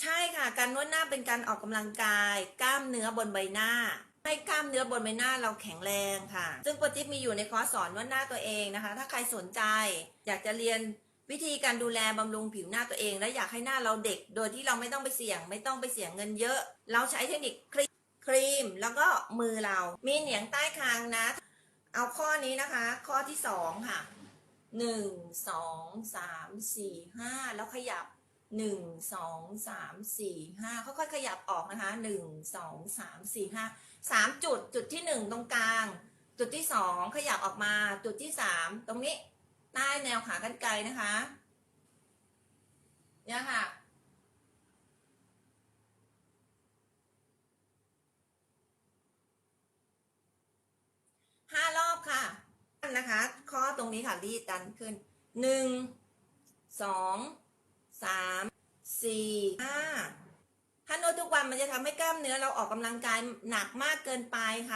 ใช่ค่ะ การนวดหน้าเป็นการออกกำลังกาย กล้ามเนื้อบนใบหน้า ให้กล้ามเนื้อบนใบหน้าเราแข็งแรงค่ะ ซึ่งโปรติปมีอยู่ในคอร์สสอนนวดหน้าตัวเองนะคะ ถ้าใครสนใจ อยากจะเรียนวิธีการดูแลบำรุงผิวหน้าตัวเอง และอยากให้หน้าเราเด็ก โดยที่เราไม่ต้องไปเสี่ยง ไม่ต้องไปเสี่ยงเงินเยอะ เราใช้เทคนิคครีมครีม แล้วก็มือเรา มีเหนียงใต้คางนะ เอาข้อนี้นะคะ ข้อที่สองค่ะหนึ่งสองสามสี่ห้าแล้วขยับ หนึ่งสองสามสี่ห้าค่อยๆขยับออกนะคะหนึ่งสองสามสี่ห้าสามจุดจุดที่หนึ่งตรงกลาง จุดที่สองขยับออกมาจุดที่สามตรงนี้ใต้แนวขากรรไกรนะคะเนี่ยค่ะห้ารอบค่ะนะคะ ข้อตรงนี้ค่ะรีดดันขึ้นหนึ่งสอง สามสี่ห้าถ้านวดทุกวันมันจะทำให้กล้ามเนื้อเราออกกำลังกายหนักมากเกินไปค่ะ